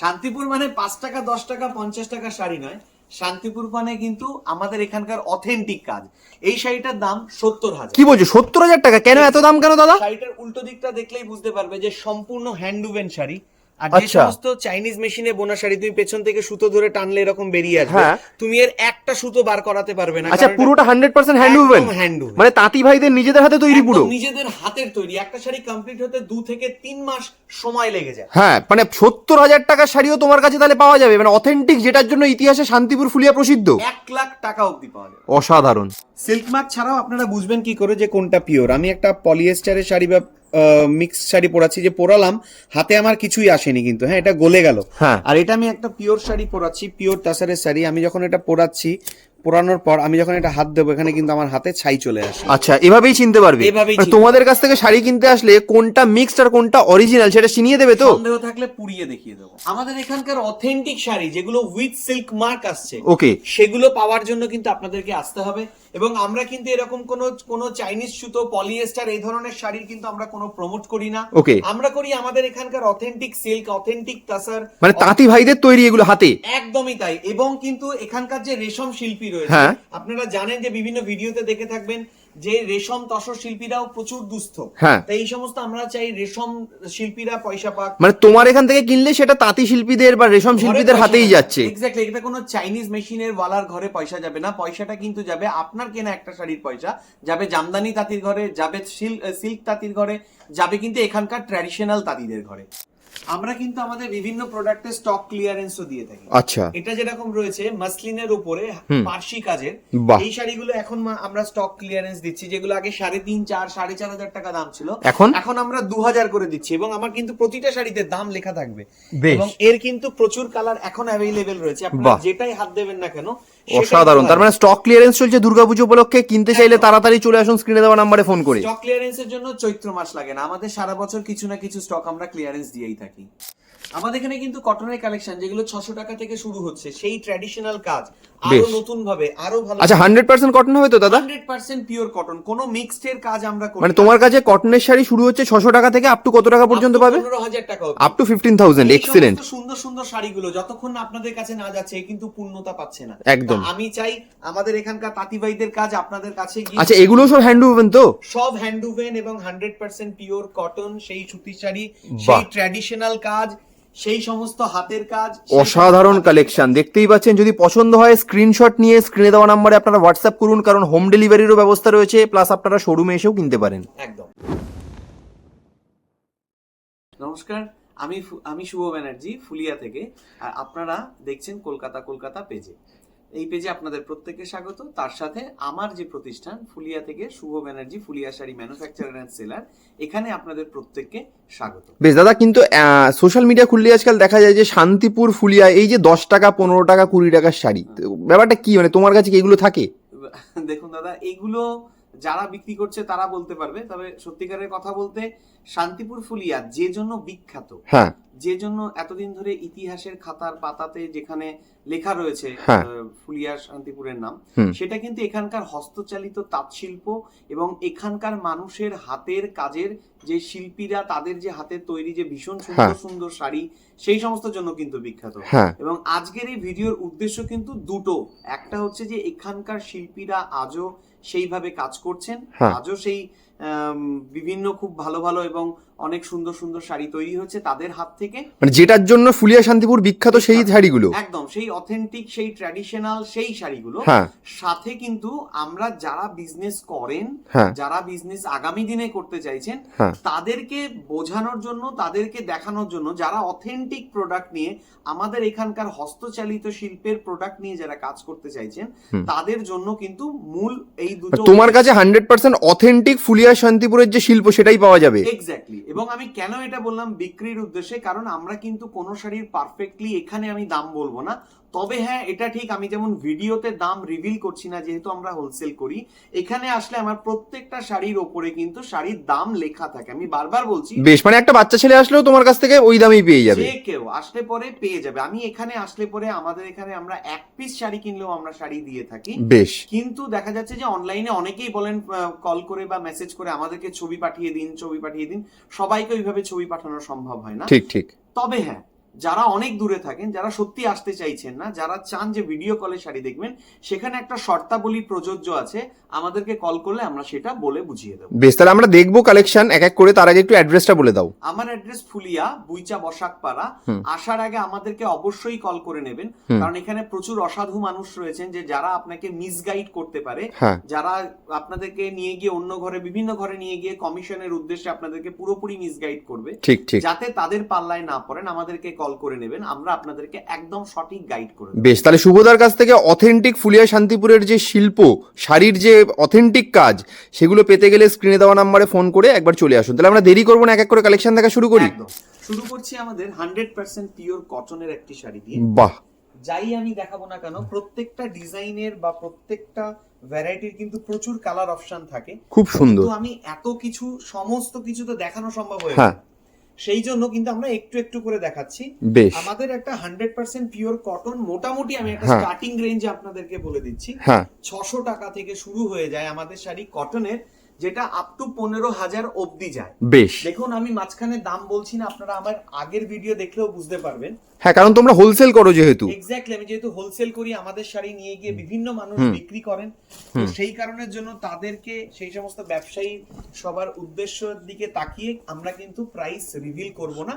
শান্তিপুর মানে পাঁচ টাকা দশ টাকা পঞ্চাশ টাকা শাড়ি নয়। শান্তিপুর মানে কিন্তু আমাদের এখানকার অথেন্টিক কাজ। এই শাড়িটার দাম সত্তর হাজার। কি বলছো? সত্তর হাজার টাকা? কেন এত দাম কেন দাদা? শাড়িটার উল্টো দিকটা দেখলেই বুঝতে পারবে যে সম্পূর্ণ হ্যান্ডুবেন শাড়ি। আর যে আচ্ছা। সমস্ত চাইনিজ মেশিনে বোনা শাড়ি তুমি পেছন থেকে সুতো ধরে টানলে এরকম বেরিয়ে আসবে হ্যাঁ। তুমি এর একটা সুতো বার করাতে পারবে না আচ্ছা পুরোটা হান্ড্রেড পার্সেন্ট হ্যান্ড উভেন একদম মানে তাঁতি ভাইদের নিজেদের হাতে তৈরি পুরো? নিজেদের হাতের তৈরি। একটা শাড়ি কমপ্লিট হতে দু থেকে তিন মাস সময় লেগে যায়। হ্যাঁ মানে সত্তর হাজার টাকার শাড়িও তোমার কাছে তাহলে পাওয়া যাবে। মানে অথেন্টিক যেটার জন্য ইতিহাসে শান্তিপুর ফুলিয়া প্রসিদ্ধ। এক লাখ টাকা অবধি পাওয়া যাবে। অসাধারণ। সিল্ক মার্ক ছাড়াও আপনারা বুঝবেন কি করে যে কোনটা পিওর আমি একটা পলিয়েস্টারের শাড়ি বা মিক্স শাড়ি পরাচ্ছি যে পরালাম হাতে আমার কিছুই আসেনি কিন্তু হ্যাঁ এটা গলে গেল হ্যাঁ। আর এটা আমি একটা পিওর শাড়ি পরাচ্ছি পিওর তাসারের শাড়ি আমি যখন এটা পরাচ্ছি পরানোর পর আমি যখন এটা হাত দেবো এখানে কিন্তু আমার হাতে ছাই চলে আসে। আচ্ছা এভাবেই চিনতে পারবে। এভাবেই মানে তোমাদের কাছ থেকে শাড়ি কিনতে আসলে কোনটা মিক্সড আর কোনটা অরিজিনাল সেটা চিনিয়ে দেবে তো? সন্দেহ থাকলে পুড়িয়ে দেখিয়ে দেবো। আমাদের এখানকার অথেন্টিক শাড়ি যেগুলো উইথ সিল্ক মার্ক আসছে ওকে সেগুলো পাওয়ার জন্য কিন্তু আপনাদেরকে আসতে হবে। এবং আমরা কিন্তু এরকম কোন কোন চাইনিজ সুতো পলিয়েস্টার এই ধরনের শাড়ির কিন্তু আমরা কোনো প্রমোট করি না। ওকে আমরা করি আমাদের এখানকার অথেন্টিক সিল্ক অথেন্টিক তাসার মানে তাঁতি ভাইদের তৈরি এগুলো হাতে? একদমই তাই। এবং কিন্তু এখানকার যে রেশম শিল্পী রয়েছে। হ্যাঁ। আপনারা জানেন যে বিভিন্ন ভিডিওতে দেখে থাকবেন যে রেশম তসর শিল্পীরাও প্রচুর দুস্থ। হ্যাঁ। তাই এই সমস্ত আমরা চাই রেশম শিল্পীরা পয়সা পাক। মানে তোমার এখান থেকে কিনলে সেটা তাঁতি শিল্পীদের বা রেশম শিল্পীদের হাতেই যাচ্ছে। এক্স্যাক্টলি এটা কোনো চাইনিজ মেশিনের ওয়ালার ঘরে পয়সা যাবে না। পয়সাটা কিন্তু যাবে আপনার কেনা একটা শাড়ির পয়সা। যাবে জামদানি তাঁতির ঘরে যাবে সিল্ক তাঁতির ঘরে যাবে কিন্তু এখানকার ট্র্যাডিশনাল তাঁতিদের ঘরে। আমরা কিন্তু আমাদের বিভিন্ন প্রোডাক্টের স্টক ক্লিয়ারেন্সও দিয়ে থাকি। আচ্ছা। এটা যেরকম রয়েছে মাসলিনের উপরে পার্সি কাজের এই শাড়িগুলো এখন আমরা স্টক ক্লিয়ারেন্স দিচ্ছি যেগুলো আগে সাড়ে তিন চার সাড়ে চার হাজার টাকা দাম ছিল। এখন? এখন আমরা দু হাজার করে দিচ্ছি এবং আমার কিন্তু প্রতিটা শাড়িতে দাম লেখা থাকবে। এবং এর কিন্তু প্রচুর কালার এখন অ্যাভেলেবেল রয়েছে। আপনারা বাহ। যেটাই হাত দেবেন না কেন অসাধারণ। তার মানে স্টক ক্লিয়ারেন্স চলছে দুর্গাপুজো উপলক্ষে কিনতে চাইলে তাড়াতাড়ি চলে আসুন স্ক্রিনে দেওয়া নাম্বারে ফোন করে। স্টক ক্লিয়ারেন্সের জন্য চৈত্র মাস লাগে না। আমাদের সারা বছর কিছু না কিছু স্টক আমরা ক্লিয়ারেন্স দিয়েই থাকি। আমাদের এখানে কিন্তু কটনের কালেকশন যেগুলো ছশো টাকা থেকে শুরু হচ্ছে সেই ট্র্যাডিশনাল কাজ। আরও নতুন ভাবে আরও ভালো আচ্ছা হান্ড্রেড পার্সেন্ট কটন হবে তো দাদা? হান্ড্রেড পার্সেন্ট পিওর কটন কোনো মিক্সড এর কাজ আমরা করি মানে তোমার কাছে কটনের শাড়ি শুরু হচ্ছে ছশো টাকা থেকে আপ টু কত টাকা পর্যন্ত পাবে? পনেরো হাজার টাকা আপ টু ফিফটিন থাউজেন্ড এই এক্সিলেন্ট সুন্দর সুন্দর শাড়িগুলো যতক্ষণ না আপনাদের কাছে না যাচ্ছে কিন্তু পূর্ণতা পাচ্ছে না। একদম। আমি চাই আমাদের এখানকার তাঁতিবাইদের কাজ আপনাদের কাছে গিয়ে আচ্ছা এগুলো সব হ্যান্ড উভেন তো? সব হ্যান্ডউভেন এবং হান্ড্রেড পার্সেন্ট পিওর কটন সেই সুতির শাড়ি সেই ট্র্যাডিশনাল কাজ সেই সমস্ত হাতের কাজ অসাধারণ কালেকশন দেখতেই পাচ্ছেন যদি পছন্দ হয় স্ক্রিনশট নিয়ে স্ক্রিনে দেওয়া নাম্বারে আপনারা হোয়াটসঅ্যাপ করুন কারণ হোম ডেলিভারিরও ব্যবস্থা রয়েছে প্লাস আপনারা শোরুমে এসেও কিনতে পারেন। একদম। নমস্কার আমি আমি শুভ ব্যানার্জি ফুলিয়া থেকে। আর আপনারা দেখছেন কলকাতা কলকাতা পেজে এই পেজে আপনাদের প্রত্যেককে স্বাগত। তার সাথে আমার যে প্রতিষ্ঠান ফুলিয়া থেকে Shubho Banerjee Phulia sari manufacture and seller এখানে আপনাদের প্রত্যেককে স্বাগত। বেশ দাদা কিন্তু সোশ্যাল মিডিয়া খুললে আজকাল দেখা যায় যে শান্তিপুর ফুলিয়া এই যে দশ টাকা পনেরো টাকা কুড়ি টাকার শাড়ি ব্যাপারটা কি? মানে তোমার কাছে কি এগুলো থাকে? দেখুন দাদা এইগুলো যারা বিক্রি করছে তারা বলতে পারবে তবে সত্যিকারের কথা বলতে শান্তিপুর ফুলিয়া যে জন্য বিখ্যাত হ্যাঁ। যে জন্য এতদিন ধরে ইতিহাসের খাতার পাতাতে যেখানে লেখা রয়েছে হ্যাঁ। ফুলিয়া শান্তিপুরের নাম সেটা কিন্তু এখানকার হস্তচালিত তাঁতশিল্প এবং এখানকার মানুষের হাতের কাজের যে শিল্পীরা তাদের যে হাতের তৈরি যে ভীষণ সুন্দর হ্যাঁ। সুন্দর শাড়ি সেই সমস্ত জন্য কিন্তু বিখ্যাত। এবং আজকের এই ভিডিওর উদ্দেশ্য কিন্তু দুটো। একটা হচ্ছে যে এখানকার শিল্পীরা আজও সেইভাবে কাজ করছেন হ্যাঁ। আজও সেই বিভিন্ন খুব ভালো ভালো এবং অনেক সুন্দর সুন্দর শাড়ি তৈরি হচ্ছে তাদের হাত থেকে। মানে যেটার জন্য ফুলিয়া শান্তিপুর বিখ্যাত সেই শাড়িগুলো? একদম সেই অথেন্টিক সেই ট্র্যাডিশনাল সেই শাড়িগুলো। হ্যাঁ। সাথে কিন্তু আমরা যারা বিজনেস করেন হ্যাঁ। যারা বিজনেস আগামী দিনে করতে চাইছেন হ্যাঁ। তাদেরকে বোঝানোর জন্য তাদেরকে দেখানোর জন্য যারা অথেন্টিক প্রোডাক্ট নিয়ে আমাদের এখানকার হস্তচালিত শিল্পের প্রোডাক্ট নিয়ে যারা কাজ করতে চাইছেন তাদের জন্য কিন্তু মূল এই দুটো তোমার কাছে হান্ড্রেড পার্সেন্ট অথেন্টিক ফুলিয়া শান্তিপুরের যে শিল্প, সেটাই পাওয়া যাবে। এক্স্যাক্টলি এবং আমি কেন এটা বললাম? বিক্রির উদ্দেশ্যে, কারণ আমরা কিন্তু কোন শাড়ির পারফেক্টলি এখানে আমি দাম বলব না। তবে হ্যাঁ এটা ঠিক আমি যেমন ভিডিওতে দাম রিভিল করছি না যেহেতু আমরা হোলসেল করি এখানে আসলে আমার প্রত্যেকটা শাড়ির ওপরে কিন্তু শাড়ির দাম লেখা থাকে। আমি বারবার বলছি বেশ মানে একটা বাচ্চা ছেলে আসলেও তোমার কাছ থেকে ওই দামেই পেয়ে যাবে। যে কেউ আসলে পরে পেয়ে যাবে। আমি এখানে আসলে পরে আমাদের এখানে আমরা এক পিস শাড়ি কিনলেও আমরা শাড়ি দিয়ে থাকি। বেশ। কিন্তু দেখা যাচ্ছে যে অনলাইনে অনেকেই বলেন কল করে বা মেসেজ করে আমাদেরকে ছবি পাঠিয়ে দিন ছবি পাঠিয়ে দিন। সবাইকে ওইভাবে ছবি পাঠানো সম্ভব হয় না। ঠিক ঠিক। তবে হ্যাঁ যারা অনেক দূরে থাকেন যারা সত্যি আসতে চাইছেন না যারা চান যে ভিডিও কলে শাড়ি দেখবেন সেখানে একটা শর্তাবলী প্রযোজ্য আছে আমাদেরকে কল করলে আমরা সেটা বলে বুঝিয়ে দেবো। বেশ তাহলে আমরা দেখব কালেকশন এক এক করে তার আগে একটু অ্যাড্রেসটা বলে দাও। আমার অ্যাড্রেস ফুলিয়া বুইচা বসাকপাড়া। আসার আগে আমাদেরকে অবশ্যই কল করে নেবেন কারণ এখানে প্রচুর অসাধু মানুষ রয়েছেন যে যারা আপনাকে মিসগাইড করতে পারে। হ্যাঁ। যারা আপনাদেরকে নিয়ে গিয়ে অন্য ঘরে বিভিন্ন ঘরে নিয়ে গিয়ে কমিশনের উদ্দেশ্যে আপনাদেরকে পুরোপুরি মিসগাইড করবে। ঠিক ঠিক। যাতে তাদের পাল্লায় না পড়েন আমাদেরকে কল করে নেবেন আমরা আপনাদেরকে একদম সঠিক গাইড করে। বেশ তাহলে শুভদার কাছ থেকে অথেন্টিক ফুলিয়া শান্তিপুরের যে শিল্প শাড়ির যে অথেন্টিক কাজ সেগুলো পেতে গেলে স্ক্রিনে দেওয়া নাম্বারে ফোন করে একবার চলে আসুন। তাহলে আমরা দেরি করব না এক এক করে কালেকশন দেখা শুরু করি। শুরু করছি আমাদের হান্ড্রেড পার্সেন্ট পিওর কটনের একটি শাড়ি দিয়ে। বাহ। যাই আমি দেখাবো না কেন প্রত্যেকটা ডিজাইনের বা প্রত্যেকটা ভ্যারাইটির কিন্তু প্রচুর কালার অপশন থাকে। খুব সুন্দর। তো আমি এত কিছু সমস্ত কিছু তো দেখানো সম্ভব হয়ে হ্যাঁ। না। সেই জন্য কিন্তু আমরা একটু একটু করে দেখাচ্ছি। আমাদের একটা হান্ড্রেড পার্সেন্ট পিওর কটন মোটামুটি আমি একটা হ্যাঁ। স্টার্টিং রেঞ্জ আপনাদেরকে বলে দিচ্ছি। হ্যাঁ। ছশো টাকা থেকে শুরু হয়ে যায় আমাদের শাড়ি কটনের যেটা আপ টু পনেরো হাজার অবধি যায়। বেশ। দেখুন আমি মাঝখানে দাম বলছি না আপনারা আমার আগের ভিডিও দেখলেও বুঝতে পারবেন। হ্যাঁ কারণ তোমরা হোলসেল করো যেহেতু। এক্স্যাক্টলি আমি যেহেতু হোলসেল করি আমাদের শাড়ি নিয়ে গিয়ে বিভিন্ন মানুষ বিক্রি করেন। তো সেই কারণের জন্য তাদেরকে সেই সমস্ত ব্যবসায়ী সবার উদ্দেশ্যের দিকে তাকিয়ে আমরা কিন্তু প্রাইস রিভিল করব না।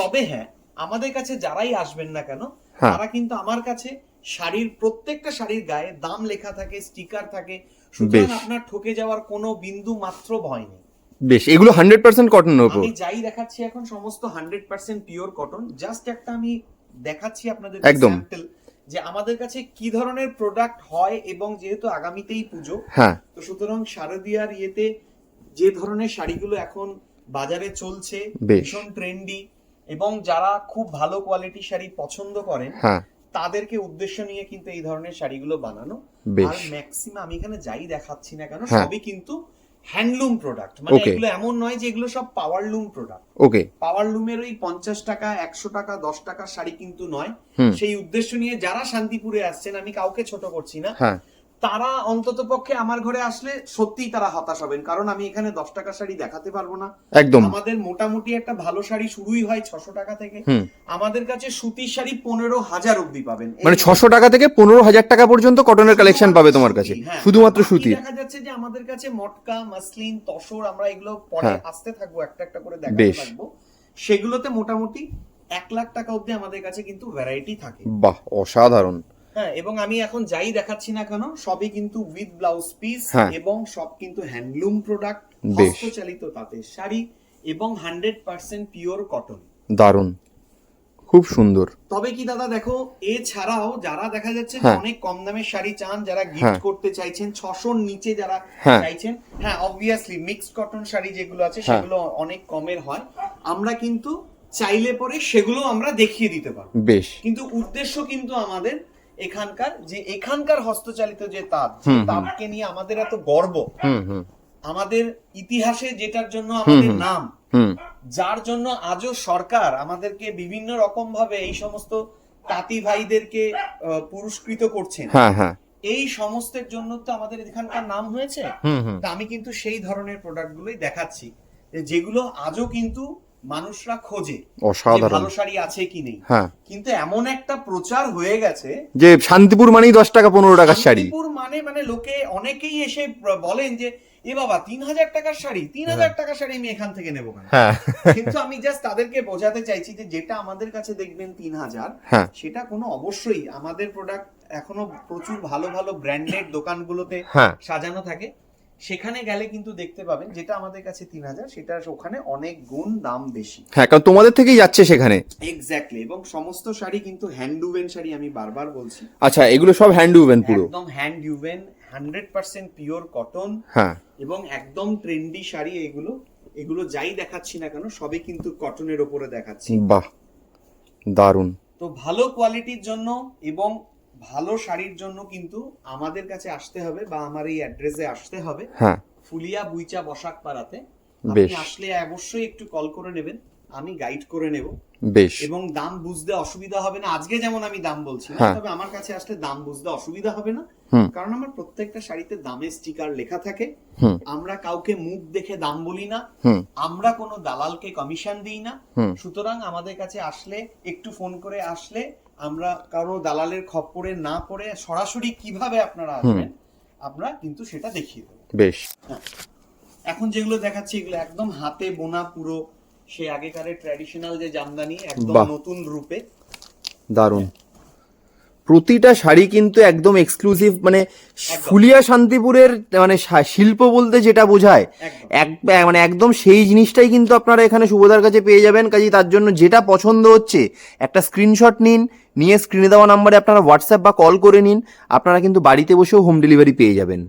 তবে হ্যাঁ আমাদের কাছে যারাই আসবেন না কেন হ্যাঁ। তারা কিন্তু আমার কাছে শাড়ির প্রত্যেকটা শাড়ির গায়ে দাম লেখা থাকে স্টিকার থাকে সুতরাং। আপনার ঠকে যাওয়ার কোনো বিন্দু মাত্র ভয় নেই বেশ এগুলো হান্ড্রেড পার্সেন্ট কটনের ওপর আমি যাই দেখাচ্ছি এখন সমস্ত hundred percent pure cotton just একটা আমি দেখাচ্ছি আপনাদের একদম। যে আমাদের কাছে কি ধরনের প্রোডাক্ট হয় এবং যেহেতু আগামীতেই পুজো হ্যাঁ তো সুতরাং শারদীয়ার ইয়েতে যে ধরনের শাড়িগুলো এখন বাজারে চলছে। ভীষণ ট্রেন্ডি এবং যারা খুব ভালো কোয়ালিটি শাড়ি পছন্দ করেন হ্যাঁ তাদেরকে উদ্দেশ্য নিয়ে কিন্তু এই ধরনের শাড়িগুলো বানানো। আর ম্যাক্সিমাম আমি এখানে যাই দেখাচ্ছি না কেন হ্যাঁ। সবই কিন্তু হ্যান্ডলুম প্রোডাক্ট মানে এগুলো এমন নয় যে এগুলো সব পাওয়ার লুম প্রোডাক্ট ওকে পাওয়ার লুমের ওই পঞ্চাশ টাকা একশো টাকা দশ টাকার শাড়ি কিন্তু নয়। সেই উদ্দেশ্য নিয়ে যারা শান্তিপুরে আসছেন আমি কাউকে ছোট করছি না। হ্যাঁ। তারা অন্তত পক্ষে আমার ঘরে আসলে সত্যিই তারা হতাশ হবেন। কারণ আমি এখানে দশ টাকা শাড়ি দেখাতে পারব না। একদম। আমাদের মোটামুটি একটা ভালো শাড়ি শুরুই হয় ছশো টাকা থেকে। আমাদের কাছে সুতির শাড়ি পনেরো হাজার অব্দি পাবেন। মানে ছশো টাকা থেকে পনেরো হাজার টাকা পর্যন্ত কটনের কালেকশন পাবে তোমার কাছে হ্যাঁ। শুধুমাত্র সুতি দেখা যাচ্ছে যে আমাদের কাছে মটকা মাসলিন তসর আমরা এগুলো পরে হ্যাঁ। আসতে থাকব একটা একটা করে দেখাতে থাকব। সেগুলোতে মোটামুটি এক লাখ টাকা অব্দি আমাদের কাছে কিন্তু ভ্যারাইটি থাকে। বাহ অসাধারণ। হ্যাঁ এবং আমি এখন যাই দেখাচ্ছি না কেন সবই কিন্তু উইথ ব্লাউজ পিস। এবং সব কিন্তু হ্যান্ডলুম প্রোডাক্ট হস্তচালিত তাঁতের শাড়ি এবং হান্ড্রেড পার্সেন্ট পিওর কটন দারুণ খুব সুন্দর তবে কি দাদা দেখো এছাড়াও যারা দেখা যাচ্ছে হ্যাঁ। অনেক কম দামের শাড়ি চান যারা গিফট হ্যাঁ। করতে চাইছেন ছশোর নিচে যারা হ্যাঁ। চাইছেন হ্যাঁ অবভিয়াসলি মিক্সড কটন শাড়ি যেগুলো আছে। সেগুলো অনেক কমের হয় আমরা কিন্তু চাইলে পরে সেগুলো আমরা দেখিয়ে দিতে পারব বেশ কিন্তু উদ্দেশ্য কিন্তু আমাদের এখানকার যে এখানকার হস্তচালিত যে তাঁত। তাঁতকে নিয়ে আমাদের এত গর্ব। আমাদের ইতিহাসে যেটার জন্য আমাদের নাম যার জন্য আজও সরকার আমাদেরকে বিভিন্ন রকম ভাবে এই সমস্ত তাঁতি ভাইদেরকে পুরস্কৃত করছেন। হ্যাঁ হ্যাঁ। এই সমস্তের জন্য তো আমাদের এখানকার নাম হয়েছে। তা আমি কিন্তু সেই ধরনের প্রোডাক্ট গুলোই দেখাচ্ছি। যেগুলো আজও কিন্তু মানুষরা খোঁজে অসাধারণ। ভালো শাড়ি আছে কি নেই। হ্যাঁ। কিন্তু এমন একটা প্রচার হয়ে গেছে যে শান্তিপুর মানেই দশ টাকা পনেরো টাকার শাড়ি। শান্তিপুর মানে মানে লোকে অনেকেই এসে বলেন যে এ বাবা তিন হাজার টাকার শাড়ি তিন হাজার টাকার শাড়ি আমি এখান থেকে নেব কেন? হ্যাঁ। কিন্তু আমি জাস্ট তাদেরকে বোঝাতে চাইছি যে যেটা আমাদের কাছে দেখবেন তিন হাজার হ্যাঁ। সেটা কোনো অবশ্যই আমাদের প্রোডাক্ট এখনও প্রচুর ভালো ভালো ব্র্যান্ডেড দোকানগুলোতে হ্যাঁ। সাজানো থাকে। সেখানে গেলে কিন্তু দেখতে পাবেন যেটা আমাদের কাছে তিন হাজার সেটা ওখানে অনেক গুণ দাম বেশি। হ্যাঁ কারণ তোমাদের থেকেই যাচ্ছে সেখানে। এক্স্যাক্টলি এবং সমস্ত শাড়ি কিন্তু হ্যান্ড উভেন শাড়ি আমি বারবার বলছি। আচ্ছা এগুলো সব হ্যান্ড উভেন পুরো? একদম hand woven hundred percent pure cotton হ্যাঁ। এবং একদম ট্রেন্ডি শাড়ি এগুলো। এগুলো যাই দেখাচ্ছি না কেন সবই কিন্তু কটনের ওপরে দেখাচ্ছি। বাহ দারুণ। তো ভালো কোয়ালিটির জন্য এবং ভালো শাড়ির জন্য কিন্তু আমাদের কাছে আসতে হবে বা আমার এই অ্যাড্রেসে আসতে হবে। হ্যাঁ। ফুলিয়া বুইচা বসাক পাড়াতে। আপনি আসলে অবশ্যই একটু কল করে নেবেন আমি গাইড করে নেব। বেশ। এবং দাম বুঝতে অসুবিধা হবে না। আজকে যেমন আমি দাম বলছি হ্যাঁ। তবে আমার কাছে আসলে দাম বুঝতে অসুবিধা হবে না। কারণ আমার প্রত্যেকটা শাড়িতে দামের স্টিকার লেখা থাকে। আমরা কাউকে মুখ দেখে দাম বলি না। আমরা কোনো দালালকে কমিশন দিই না। সুতরাং আমাদের কাছে আসলে একটু ফোন করে আসলে আমরা কারও দালালের খপ্পরে না পড়ে সরাসরি কীভাবে আপনারা আসবেন আমরা কিন্তু সেটা দেখিয়ে দেবো। বেশ। এখন যেগুলো দেখাচ্ছি এগুলো একদম হাতে বোনা পুরো সেই আগেকারের ট্র্যাডিশনাল যে জামদানি একদম নতুন রূপে। দারুণ। প্রতিটা শাড়ি কিন্তু একদম এক্সক্লুসিভ মানে ফুলিয়া শান্তিপুরের মানে শিল্প বলতে যেটা বোঝায় এক মানে একদম সেই জিনিসটাই কিন্তু আপনারা এখানে সুভদার কাছে পেয়ে যাবেন কাজেই তার জন্য যেটা পছন্দ হচ্ছে একটা স্ক্রিনশট নিন নিয়ে স্ক্রিনে দেওয়া নাম্বারে আপনারা হোয়াটসঅ্যাপ বা কল করে নিন আপনারা কিন্তু বাড়িতে বসেও হোম ডেলিভারি পেয়ে যাবেন।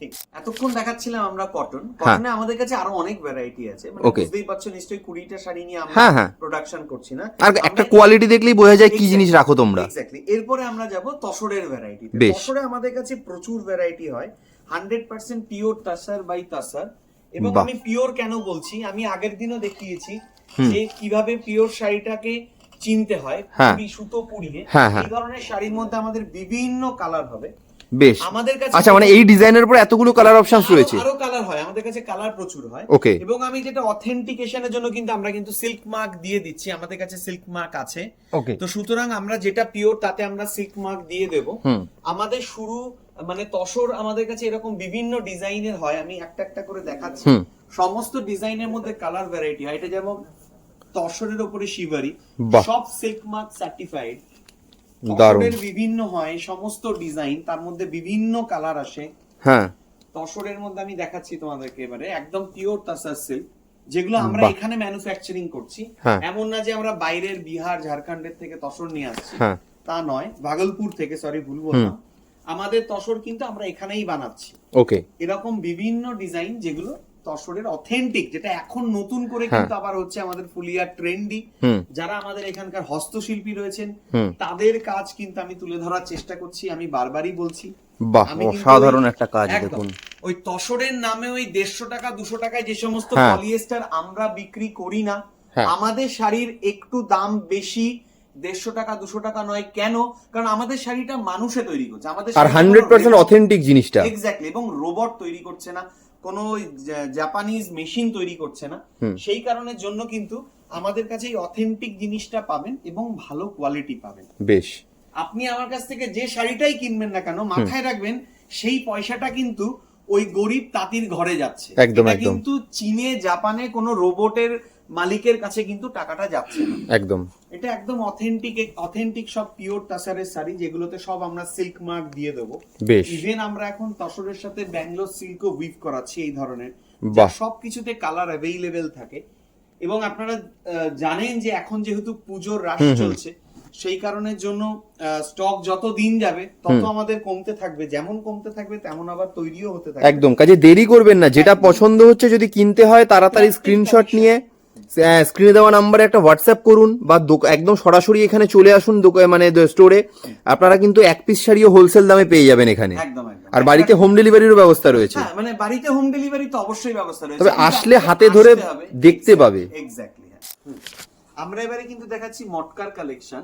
ঠিক এতক্ষণ দেখাচ্ছিলাম আমরা কটন হ্যাঁ। কটনে আমাদের কাছে আরও অনেক ভ্যারাইটি আছে। মানে বুঝতেই পারছ নিশ্চয়ই কুড়িটা শাড়ি নিয়ে আমরা হ্যাঁ, হ্যাঁ। প্রোডাকশন করছি না। আর একটা কোয়ালিটি দেখলেই বোঝা যায় কি জিনিস রাখো তোমরা। এক্স্যাক্টলি এরপরে আমরা যাব তসরের ভ্যারাইটি তসরে আমাদের কাছে প্রচুর ভ্যারাইটি হয়। Hundred percent pure tussar by tussar. এবং আমি পিওর কেন বলছি? আমি আগের দিনও দেখিয়েছি যে কীভাবে পিওর শাড়িটাকে চিনতে হয় হ্যাঁ। সুতো পুড়িয়ে। হ্যাঁ, হ্যাঁ। এই ধরনের শাড়ির মধ্যে আমাদের বিভিন্ন কালার হবে। বেশ। আমাদের কাছে আচ্ছা মানে এই ডিজাইনের উপর এতগুলো কালার অপশনস রয়েছে। আরও কালার হয় আমাদের কাছে কালার প্রচুর হয়। ওকে এবং আমি যেটা অথেন্টিকেশনের জন্য কিন্তু আমরা কিন্তু সিল্ক মার্ক দিয়ে দিচ্ছি আমাদের কাছে সিল্ক মার্ক আছে। ওকে তো সুতরাং আমরা যেটা পিওর তাতে আমরা সিল্ক মার্ক দিয়ে দেব। আমাদের শুরু মানে তসর আমাদের কাছে এরকম বিভিন্ন ডিজাইনের হয় আমি একটা একটা করে দেখাচ্ছি। সমস্ত ডিজাইনের মধ্যে কালার ভ্যারাইটি হয় এটা যেমন তসরের উপরে শিবারি সব সিল্ক মার্ক সার্টিফাইড দারুণ। বিভিন্ন হয় সমস্ত ডিজাইন তার মধ্যে বিভিন্ন কালার আসে। হ্যাঁ। তসরের মধ্যে আমি দেখাচ্ছি তোমাদেরকে এবারে একদম পিওর তাসার সিল্ক যেগুলো আমরা এখানে ম্যানুফ্যাকচারিং করছি। হ্যাঁ। এমন না যে আমরা বাইরের বিহার ঝাড়খণ্ডের থেকে তসর নিয়ে আসছি। হ্যাঁ। তা নয় ভাগলপুর থেকে সরি ভুল বললাম। আমাদের তসর কিন্তু আমরা এখানেই বানাচ্ছি। ওকে এরকম বিভিন্ন ডিজাইন যেগুলো তসরের অথেন্টিক যেটা এখন নতুন করে হ্যাঁ। কিন্তু আবার হচ্ছে আমাদের ফুলিয়া ট্রেন্ডি যারা আমাদের এখানকার হস্তশিল্পী রয়েছেন তাদের কাজ কিন্তু আমি তুলে ধরার চেষ্টা করছি আমি বারবারই বলছি। বাহ অসাধারণ একটা কাজ দেখুন। ওই তসরের নামে ওই দেড়শো টাকা দুশো টাকায় যে সমস্ত হ্যাঁ। পলিয়েস্টার আমরা বিক্রি করি না হ্যাঁ। আমাদের শাড়ির একটু দাম বেশি দেড়শো টাকা দুশো টাকা নয় কেন? কারণ আমাদের শাড়িটা মানুষে তৈরি করছে আমাদের আর হান্ড্রেড পার্সেন্ট অথেন্টিক জিনিসটা। এক্স্যাক্টলি এবং রোবট তৈরি করছে না। কোনো জাপানিজ মেশিন তৈরি করছে না। সেই কারণের জন্য কিন্তু আমাদের কাছে এই অথেন্টিক জিনিসটা পাবেন এবং ভালো কোয়ালিটি পাবেন। বেশ। আপনি আমার কাছ থেকে যে শাড়িটাই কিনবেন না কেন মাথায় রাখবেন সেই পয়সাটা কিন্তু ওই গরিব তাঁতির ঘরে যাচ্ছে। একদম, একদম। কিন্তু চীনে জাপানে কোনো রোবটের মালিকের কাছে কিন্তু টাকাটা যাচ্ছে না। একদম। এটা একদম অথেন্টিক অথেন্টিক সব পিওর তাসারের শাড়ি যেগুলোতে সব আমরা সিল্ক মার্ক দিয়ে দেবো। বেশ। ইভেন আমরা এখন তসরের সাথে ব্যাঙ্গালোর সিল্কও উইভ করাচ্ছি এই ধরনের। সব কিছুতে কালার অ্যাভেইলেবল থাকে। এবং আপনারা জানেন যে এখন যেহেতু পুজোর রাশ চলছে সেই কারণের জন্য স্টক যত দিন যাবে তত আমাদের কমতে থাকবে। যেমন কমতে থাকবে তেমন আবার তৈরিও হতে থাকবে। একদম। কাজে দেরি করবেন না। যেটা পছন্দ হচ্ছে যদি কিনতে হয় তাড়াতাড়ি স্ক্রিনশট নিয়ে স্ক্রিনে দেওয়া নাম্বারে একটা হোয়াটসঅ্যাপ করুন বা একদম সরাসরি এখানে চলে আসুন মানে স্টোরে আপনারা কিন্তু এক পিস শাড়িও হোলসেল দামে পেয়ে যাবেন এখানে। আর বাড়িতে হোম ডেলিভারিরও ব্যবস্থা রয়েছে। হ্যাঁ মানে বাড়িতে হোম ডেলিভারি তো অবশ্যই ব্যবস্থা রয়েছে। তবে আসলে হাতে ধরে দেখতে পাবে। এক্স্যাক্টলি আমরা এবারে কিন্তু দেখাচ্ছি মটকার কালেকশন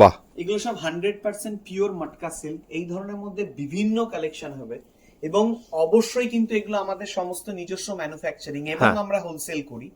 বাহ। এগুলো সব hundred percent pure matka silk এই ধরনের মধ্যে বিভিন্ন কালেকশন হবে। এবং অবশ্যই কিন্তু এগুলো আমাদের সমস্ত নিজস্ব ম্যানুফ্যাকচারিং এবং হ্যাঁ। আমরা হোলসেল করি।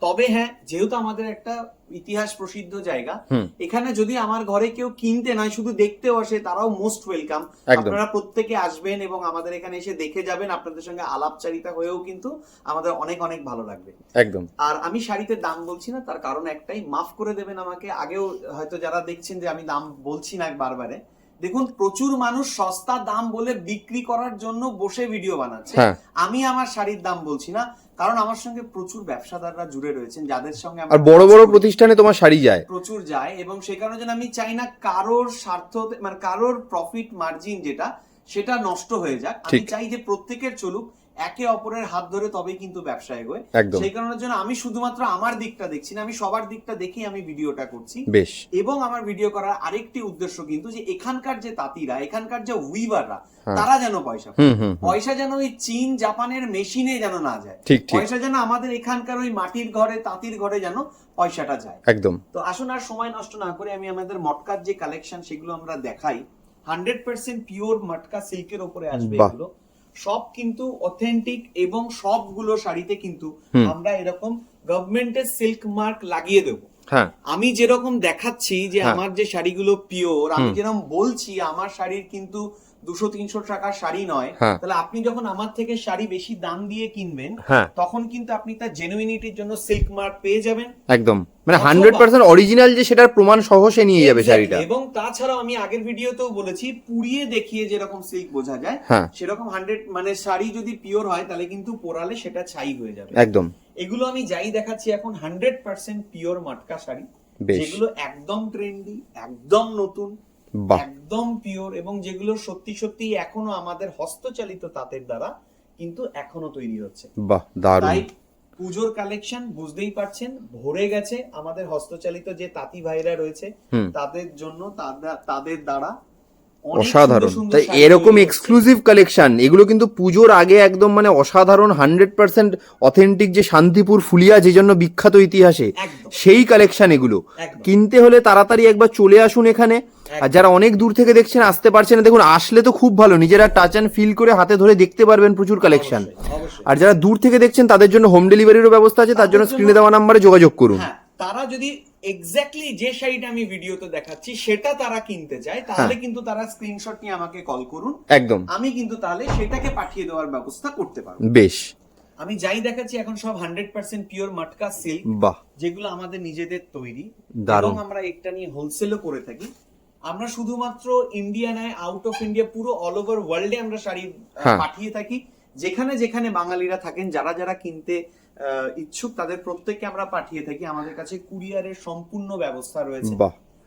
তবে হ্যাঁ যেহেতু আমাদের একটা ইতিহাস প্রসিদ্ধ জায়গা এখানে যদি আমার ঘরে কেউ কিনতে নয় শুধু দেখতেও আসে তারাও মোস্ট ওয়েলকাম আপনারা প্রত্যেকে আসবেন এবং আমাদের এখানে এসে দেখে যাবেন আপনাদের সঙ্গে আলাপচারিতা হয়েও কিন্তু আমাদের অনেক অনেক ভালো লাগবে। একদম। আর আমি শাড়িতে দাম বলছি না তার কারণ একটাই মাফ করে দেবেন আমাকে। আগেও হয়তো যারা দেখছেন যে আমি দাম বলছি না বারবারে দেখুন প্রচুর মানুষ সস্তা দাম বলে বিক্রি করার জন্য বসে ভিডিও বানাচ্ছে। হ্যাঁ। আমি আমার শাড়ির দাম বলছি না কারণ আমার সঙ্গে প্রচুর ব্যবসাদাররা জুড়ে রয়েছেন যাদের সঙ্গে আর আমার বড় বড় প্রতিষ্ঠানে তোমার শাড়ি যায়। প্রচুর যায় এবং সেই কারণে যেন আমি চাই না কারোর স্বার্থ মানে কারোর প্রফিট মার্জিন যেটা সেটা নষ্ট হয়ে যাক। আমি চাই যে প্রত্যেকের চলুক একে অপরের হাত ধরে তবেই কিন্তু ব্যবসা এগোয়। সেই কারণের জন্য আমি শুধুমাত্র আমার দিকটা দেখছি না আমি সবার দিকটা দেখেই আমি ভিডিওটা করছি। বেশ। এবং আমার ভিডিও করার আরেকটি উদ্দেশ্য কিন্তু যে এখানকার যে তাঁতিরা এখানকার যে উইভাররা হ্যাঁ। তারা যেন পয়সা। পয়সা যেন ওই চীন জাপানের মেশিনে যেন না যায়। পয়সা যেন আমাদের এখানকার ওই মাটির ঘরে তাঁতির ঘরে যেন পয়সাটা যায়। একদম। তো আসুন আর সময় নষ্ট না করে আমি আমাদের মটকার যে কালেকশন সেগুলো আমরা দেখাই। হান্ড্রেড পার্সেন্ট পিওর মটকা সিল্কের উপরে আসবে এগুলো। সব কিন্তু অথেন্টিক এবং সবগুলো শাড়িতে কিন্তু আমরা এরকম গভর্নমেন্টের সিল্ক মার্ক লাগিয়ে দেবো। হ্যাঁ। আমি যেরকম দেখাচ্ছি যে হ্যাঁ। আমার যে শাড়িগুলো পিওর আমি যেরকম বলছি আমার শাড়ির কিন্তু দুশো তিনশো টাকার শাড়ি নয় হ্যাঁ। তাহলে আপনি যখন আমার থেকে শাড়ি বেশি দাম দিয়ে কিনবেন হ্যাঁ। তখন কিন্তু আপনি তার জেনুইনিটির জন্য সিল্ক মার্ক পেয়ে যাবেন। একদম। মানে হান্ড্রেড পার্সেন্ট অরিজিনাল যে সেটার প্রমাণ সহ সে নিয়ে যাবে শাড়িটা। এবং তাছাড়াও আমি আগের ভিডিওতেও বলেছি পুড়িয়ে দেখিয়ে যেরকম সিল্ক বোঝা যায় হ্যাঁ। সেরকম হান্ড্রেড মানে শাড়ি যদি পিওর হয় তাহলে কিন্তু পোড়ালে সেটা ছাই হয়ে যাবে। একদম। এগুলো আমি যাই দেখাচ্ছি এখন hundred percent pure matka sari যেগুলো একদম ট্রেন্ডি একদম নতুন একদম পিওর এবং যেগুলো সত্যি সত্যি এখনও আমাদের হস্তচালিত তাঁতের দ্বারা কিন্তু এখনও তৈরি হচ্ছে। বাহ দারুণ। পুজোর কালেকশন বুঝতেই পারছেন ভরে গেছে আমাদের হস্তচালিত যে তাঁতি ভাইরা রয়েছে তাদের জন্য তাদের দ্বারা অসাধারণ। তাই এরকম এক্সক্লুসিভ কালেকশন এগুলো কিন্তু পুজোর আগে একদম মানে অসাধারণ হান্ড্রেড পার্সেন্ট অথেন্টিক যে শান্তিপুর ফুলিয়া যে জন্য বিখ্যাত ইতিহাসে সেই কালেকশন এগুলো। কিনতে হলে তাড়াতাড়ি একবার চলে আসুন এখানে। আর যারা অনেক দূর থেকে দেখছেন আসতে পারছেন না দেখুন আসলে তো খুব ভালো নিজেরা টাচ অ্যান্ড ফিল করে হাতে ধরে দেখতে পারবেন প্রচুর কালেকশন। আর যারা দূর থেকে দেখছেন তাদের জন্য হোম ডেলিভারিরও ব্যবস্থা আছে তার জন্য স্ক্রিনে দেওয়া নাম্বারে যোগাযোগ করুন। হ্যাঁ তারা যদি এক্স্যাক্টলি যে শাড়িটা আমি ভিডিওতে দেখাচ্ছি সেটা তারা কিনতে চায় তাহলে হ্যাঁ। কিন্তু তারা স্ক্রিনশট নিয়ে আমাকে কল করুন। একদম। আমি কিন্তু তাহলে সেটাকে পাঠিয়ে দেওয়ার ব্যবস্থা করতে পারব। বেশ। আমি যাই দেখাচ্ছি এখন সব hundred percent pure matka silk বাহ। যেগুলো আমাদের নিজেদের তৈরি। এবং আমরা একটা নিয়ে হোলসেলও করে থাকি। আমরা শুধুমাত্র ইন্ডিয়া নয় আউট অফ ইন্ডিয়া পুরো অল ওভার ওয়ার্ল্ডে আমরা শাড়ি হ্যাঁ। পাঠিয়ে থাকি। যেখানে যেখানে বাঙালিরা থাকেন যারা যারা কিনতে ইচ্ছুক তাদের প্রত্যেককে আমরা পাঠিয়ে থাকি। আমাদের কাছে কুরিয়ারের সম্পূর্ণ ব্যবস্থা রয়েছে।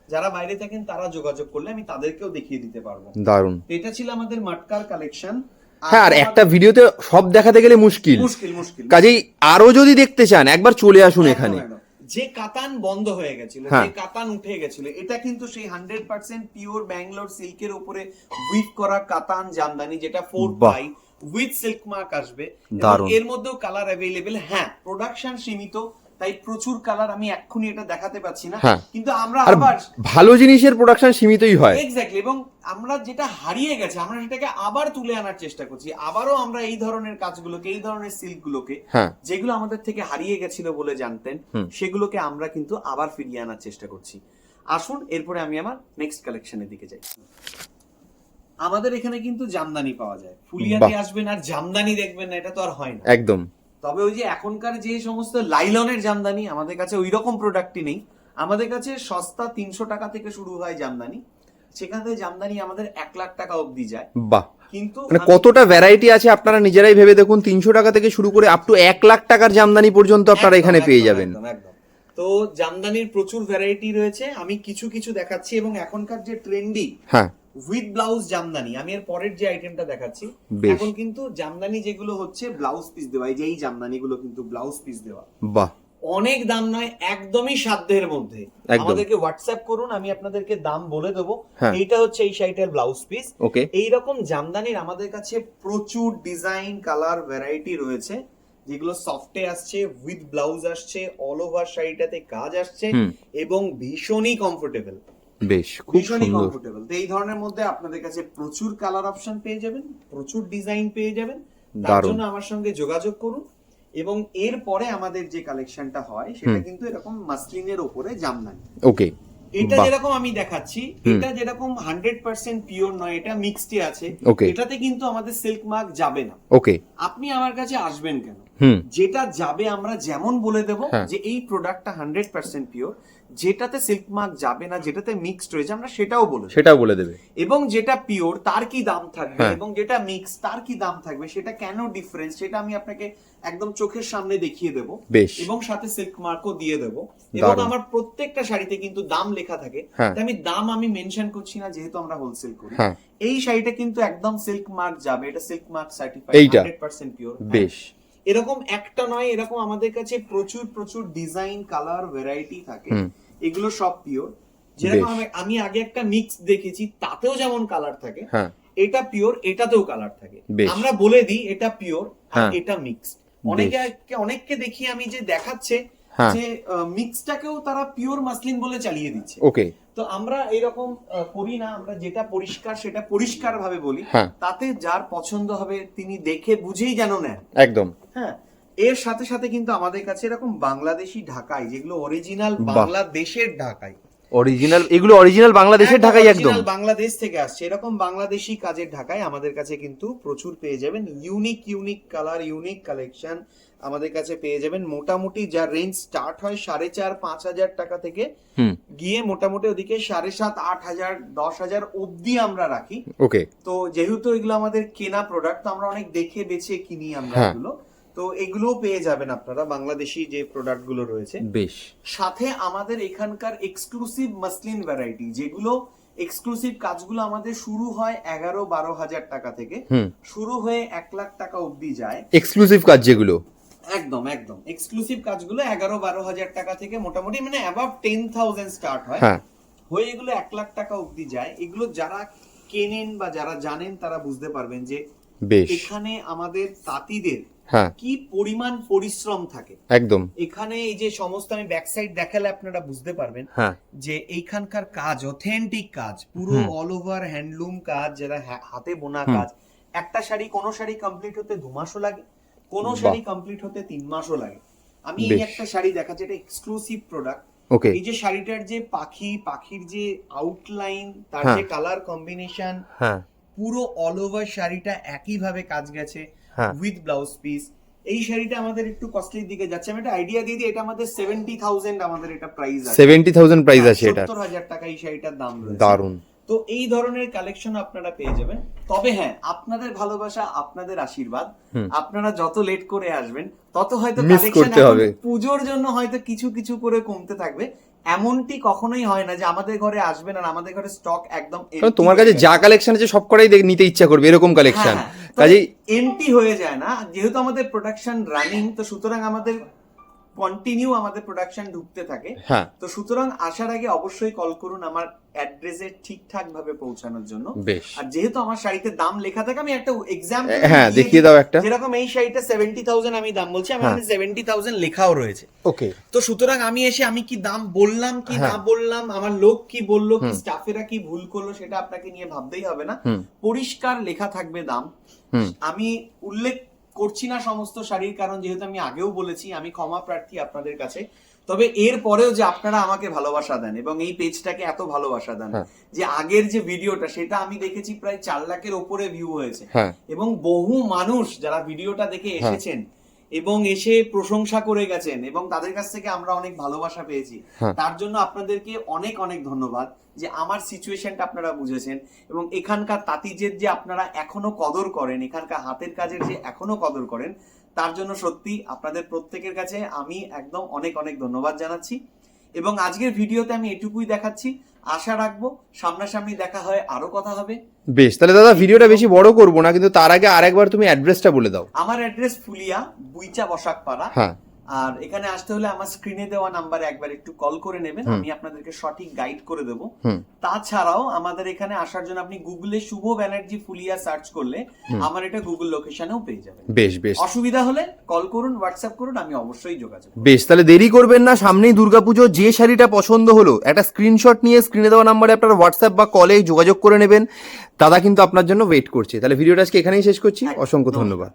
যারা বাইরে থাকেন তারা যোগাযোগ করলে আমি তাদেরকেও দেখিয়ে দিতে পারব। দারুণ। তো এটা ছিল আমাদের মাটকার কালেকশন হ্যাঁ আর একটা ভিডিওতে সব দেখাতে গেলে মুশকিল। মুশকিল মুশকিল। কাজেই আরও যদি দেখতে চান একবার চলে আসুন এখানে। যে কাতান বন্ধ হয়ে গেছিল হ্যাঁ। যে কাতান উঠে গেছিল এটা কিন্তু সেই হান্ড্রেড পার্সেন্ট পিওর ব্যাঙ্গালোর সিল্কের উপরে উইথ করা কাতান জামদানি যেটা four by with silk mark আসবে। এর মধ্যেও কালার অ্যাভেলেবেল হ্যাঁ প্রোডাকশন সীমিত তাই প্রচুর কালার আমি এক্ষুনি এটা দেখাতে পাচ্ছি না। হ্যাঁ। কিন্তু আমরা আবার ভালো জিনিসের প্রোডাকশন সীমিতই হয়। এক্স্যাক্টলি এবং আমরা যেটা হারিয়ে গেছে আমরা সেটাকে আবার তুলে আনার চেষ্টা করছি। আবারও আমরা এই ধরনের কাজগুলোকে এই ধরনের সিল্কগুলোকে হ্যাঁ। যেগুলো আমাদের থেকে হারিয়ে গেছিল বলে জানতেন সেগুলোকে আমরা কিন্তু আবার ফিরিয়ে আনার চেষ্টা করছি। আসুন এরপরে আমি আমার নেক্সট কালেকশনের দিকে যাই। আমাদের এখানে কিন্তু জামদানি পাওয়া যায়। ফুলিয়াতে আসবেন আর জামদানি দেখবেন না এটা তো আর হয় না। একদম। তবে ওই যে এখনকার যে সমস্ত লাইলনের জামদানি আমাদের কাছে ওই রকম প্রোডাক্টই নেই। আমাদের কাছে সস্তা তিনশো টাকা থেকে শুরু হয় জামদানি। সেখান থেকে জামদানি আমাদের এক লাখ টাকা অবধি যায়। বাহ! কিন্তু মানে কতটা ভ্যারাইটি আছে আপনারা নিজেরাই ভেবে দেখুন তিনশো টাকা থেকে শুরু করে আপ টু এক লাখ টাকার জামদানি পর্যন্ত আপনারা এখানে পেয়ে যাবেন। তো জামদানির প্রচুর ভ্যারাইটি রয়েছে। আমি কিছু কিছু দেখাচ্ছি এবং এখনকার যে ট্রেন্ডি হ্যাঁ। With blouse Jamdani. আমি এর পরের যে আইটেমটা দেখাচ্ছি এখন কিন্তু জামদানি যেগুলো হচ্ছে ব্লাউজ পিস দেওয়া এই যে এই জামদানি গুলো কিন্তু ব্লাউজ পিস দেওয়া। বাহ। অনেক দাম নয় একদমই সাধ্যের মধ্যে। আমাদেরকে হোয়াটসঅ্যাপ করুন আমি আপনাদেরকে দাম বলে দেবো। হ্যাঁ। এইটা হচ্ছে এই শাড়িটার ব্লাউজ পিস ওকে। এইরকম জামদানির আমাদের কাছে প্রচুর ডিজাইন কালার ভ্যারাইটি রয়েছে যেগুলো সফটে আসছে উইথ ব্লাউজ আসছে অল ওভার শাড়িটাতে কাজ আসছে এবং ভীষণই কমফোর্টেবল বেশ খুব ভীষণই কমফোর্টেবল তো এই ধরনের মধ্যে আপনাদের কাছে প্রচুর কালার অপশন পেয়ে যাবেন প্রচুর ডিজাইন পেয়ে যাবেন। তার জন্য আমার সঙ্গে যোগাযোগ করুন এবং এরপরে আমাদের যে কালেকশনটা হয় সেটা কিন্তু এরকম মাসলিনের উপরে জামদানি। ওকে। এটা যেরকম আমি দেখাচ্ছি এটা যেরকম হান্ড্রেড পার্সেন্ট পিওর নয় এটা মিক্সডে আছে। এটাতে কিন্তু আমাদের সিল্ক মার্ক যাবে না। ওকে। আপনি আমার কাছে আসবেন কেন? যেটা যাবে আমরা যেমন বলে দেব হ্যাঁ। যে এই প্রোডাক্টটা হান্ড্রেড পার্সেন্ট পিওর যেটাতে সিল্ক মার্ক যাবে না যেটাতে মিক্সড রয়েছে আমরা সেটাও বলে সেটাও বলে দেবে। এবং যেটা পিওর তার কি দাম থাকবে? হ্যাঁ। এবং যেটা মিক্স তার কি দাম থাকবে? সেটা কেন ডিফারেন্স সেটা আমি আপনাকে একদম চোখের সামনে দেখিয়ে দেব। এবং সাথে সিল্ক মার্কও দিয়ে দেব। এবং আমার প্রত্যেকটা শাড়িতে কিন্তু দাম লেখা থাকে। হ্যাঁ। তাই আমি দাম আমি মেনশন করছি না যেহেতু আমরা হোলসেল করি। হ্যাঁ। এই শাড়িটা কিন্তু একদম সিল্ক মার্ক যাবে। এটা সিল্ক মার্ক সার্টিফাইড এইটা? 100% পিওর বেশ। এরকম একটা নয় এরকম আমাদের কাছে প্রচুর প্রচুর ডিজাইন কালার ভ্যারাইটি থাকে। এগুলো সব পিওর যেরকম আমি- আগে একটা মিক্স দেখেছি তাতেও যেমন কালার থাকে হ্যাঁ। এটা পিওর এটাতেও কালার থাকে। আমরা বলে দিই এটা পিওর আর হ্যাঁ। এটা মিক্স অনেকে অনেককে দেখি আমি যে দেখাচ্ছে হ্যাঁ। যে মিক্সটাকেও তারা পিওর মাসলিন বলে চালিয়ে দিচ্ছে। ওকে। তো আমরা এরকম করি না আমরা যেটা পরিষ্কার সেটা পরিষ্কার ভাবে বলি। তাতে যার পছন্দ হবে তিনি দেখে বুঝেই যেন নেন। একদম। হ্যাঁ। এর সাথে সাথে কিন্তু আমাদের কাছে এরকম বাংলাদেশি ঢাকাই যেগুলো অরিজিনাল বাংলাদেশের ঢাকাই। অরিজিনাল এগুলো অরিজিনাল বাংলাদেশের ঢাকাই একদম। বাংলাদেশ থেকে আসছে। এরকম বাংলাদেশি কাজের ঢাকায় আমাদের কাছে কিন্তু প্রচুর পেয়ে যাবেন। Unique unique colour unique collection আমাদের কাছে পেয়ে যাবেন। মোটামুটি যার রেঞ্জ স্টার্ট হয় সাড়ে চার পাঁচ হাজার টাকা থেকে। গিয়ে মোটামুটি ওদিকে সাড়ে সাত আট হাজার দশ হাজার অব্দি আমরা রাখি। ওকে তো যেহেতু এগুলো আমাদের কেনা প্রোডাক্ট তো আমরা অনেক দেখে বেছে কিনি আমরা হ্যাঁ। এগুলো। তো এগুলোও পেয়ে যাবেন আপনারা বাংলাদেশি যে প্রোডাক্টগুলো রয়েছে। বেশ। সাথে আমাদের এখানকার এক্সক্লুসিভ মাসলিন ভ্যারাইটি যেগুলো এক্সক্লুসিভ কাজগুলো আমাদের শুরু হয় এগারো বারো হাজার টাকা থেকে। শুরু হয়ে এক লাখ টাকা অবধি যায়। এক্সক্লুসিভ কাজ যেগুলো? একদম একদম। এক্সক্লুসিভ কাজগুলো এগারো বারো হাজার টাকা থেকে মোটামুটি মানে অ্যাবাভ টেন থাউজেন্ড স্টার্ট হয়। হ্যাঁ। হয়ে এগুলো এক লাখ টাকা অবধি যায়। এগুলো যারা কেনেন বা যারা জানেন তারা বুঝতে পারবেন যে এখানে আমাদের তাঁতিদের হ্যাঁ। কি পরিমাণ পরিশ্রম থাকে? একদম। এখানে এই যে সমস্ত আমি ব্যাক সাইড দেখালে আপনারা বুঝতে পারবেন হ্যাঁ। যে এইখানকার কাজ অথেন্টিক কাজ পুরো অল ওভার হ্যান্ডলুম কাজ যারা হাতে বোনা কাজ একটা শাড়ি কোনো শাড়ি কমপ্লিট হতে দু মাসও লাগে কোনো শাড়ি কমপ্লিট হতে তিন মাসও লাগে। আমি এই একটা শাড়ি দেখাচ্ছি এটা এক্সক্লুসিভ প্রোডাক্ট ওকে এই যে শাড়িটার যে পাখি পাখির যে আউটলাইন তার হ্যাঁ। যে কালার কম্বিনেশন হ্যাঁ। পুরো অল ওভার শাড়িটা একই ভাবে কাজ গেছে। উইথ ব্লাউজ পিস এই শাড়িটা আমাদের একটু কস্টলির দিকে যাচ্ছে। আমি একটা আইডিয়া দিয়ে দিই এটা আমাদের সেভেন্টি থাউজেন্ড আমাদের এটা প্রাইস আছে। সেভেন্টি থাউজেন্ড প্রাইস আছে এটা। সত্তর হাজার টাকা এই শাড়িটার দাম রয়েছে। দারুণ তো এই ধরনের কালেকশন আপনারা পেয়ে যাবেন। তবে হ্যাঁ আপনাদের ভালোবাসা আপনাদের আশীর্বাদ। আপনারা যত লেট করে আসবেন তত হয়তো কালেকশন পুজোর জন্য হয়তো কিছু কিছু করে কমতে থাকবে। এমনটি কখনোই হয় না যে আমাদের ঘরে আসবেন আর আমাদের ঘরে স্টক একদম তোমার কাছে যা কালেকশন আছে সব দেখ- নিতে ইচ্ছা করবে এরকম কালেকশন হ্যাঁ, কাজেই এমটি হয়ে যায় না। যেহেতু আমাদের প্রোডাকশন রানিং তো সুতরাং আমাদের কন্টিনিউ আমাদের প্রোডাকশন ঢুকতে থাকে। হ্যাঁ। তো সুতরাং আসার আগে অবশ্যই কল করুন আমার অ্যাড্রেসে ঠিকঠাক ভাবে পৌঁছানোর জন্য। আর যেহেতু আমার শাড়িতে দাম লেখা থাকে আমি একটা এক্সাম্পল হ্যাঁ দেখিয়ে দাও একটা। যেরকম এই শাড়িটা সেভেন্টি থাউজেন্ড আমি দাম বলছি আমার হ্যাঁ। সেভেন্টি থাউজেন্ড লেখাও রয়েছে। ওকে। তো সুতরাং আমি এসে আমি কি দাম বললাম কি হ্যাঁ। না বললাম আমার লোক কি বলল কি স্টাফেরা কি ভুল করল সেটা আপনাকে নিয়ে ভাবতেই হবে না। পরিষ্কার লেখা থাকবে দাম। আমি উল্লেখ করছি না সমস্ত শাড়ির কারণ যেহেতু আমি আগেও বলেছি আমি ক্ষমা প্রার্থী আপনাদের কাছে তবে এর পরেও যে আপনারা আমাকে ভালোবাসা দেন এবং এই পেজটাকে এত ভালোবাসা দেন হ্যাঁ। যে আগের যে ভিডিওটা সেটা আমি দেখেছি প্রায় চার লাখের ওপরে ভিউ হয়েছে হ্যাঁ এবং বহু মানুষ যারা ভিডিওটা দেখে হ্যাঁ। এসেছেন এবং এসে প্রশংসা করে গেছেন এবং তাদের কাছ থেকে আমরা অনেক ভালোবাসা পেয়েছি হ্যাঁ। তার জন্য আপনাদেরকে অনেক অনেক ধন্যবাদ যে আমার সিচুয়েশনটা আপনারা বুঝেছেন এবং এখানকার তাঁতিজের যে আপনারা এখনও কদর করেন এখানকার হাতের কাজের যে এখনও কদর করেন তার জন্য সত্যি আপনাদের প্রত্যেকের কাছে আমি একদম অনেক অনেক ধন্যবাদ জানাচ্ছি এবং আজকের ভিডিওতে আমি এটুকুই দেখাচ্ছি। আশা রাখব সামনাসামনি দেখা হয় আরও কথা হবে। বেশ তাহলে দাদা ভিডিওটা বেশি বড় করব না কিন্তু তার আগে আরেকবার তুমি অ্যাড্রেসটা বলে দাও। আমার অ্যাড্রেস ফুলিয়া বুইচা বসাকপাড়া। হ্যাঁ। আর এখানে আসতে হলে আমার স্ক্রিনে দেওয়া নাম্বারে একবার একটু কল করে নেবেন আমি আপনাদেরকে সঠিক গাইড করে দেব। তাছাড়াও আমাদের এখানে আসার জন্য আপনি গুগলে শুভ ব্যানার্জি ফুলিয়া সার্চ করলে আমার এটা গুগল লোকেশনেও পেয়ে যাবেন। বেশ বেশ। অসুবিধা হলে কল করুন হোয়াটসঅ্যাপ করুন আমি অবশ্যই যোগাযোগ। বেশ তাহলে দেরি করবেন না সামনেই দুর্গাপুজো যে শাড়িটা পছন্দ হলো একটা স্ক্রিনশট নিয়ে স্ক্রিনে দেওয়া নাম্বারে আপনার হোয়াটসঅ্যাপ বা কলে যোগাযোগ করে নেবেন। দাদা কিন্তু আপনার জন্য ওয়েট করছে। তাহলে ভিডিওটা আজকে এখানেই শেষ করছি। অসংখ্য ধন্যবাদ।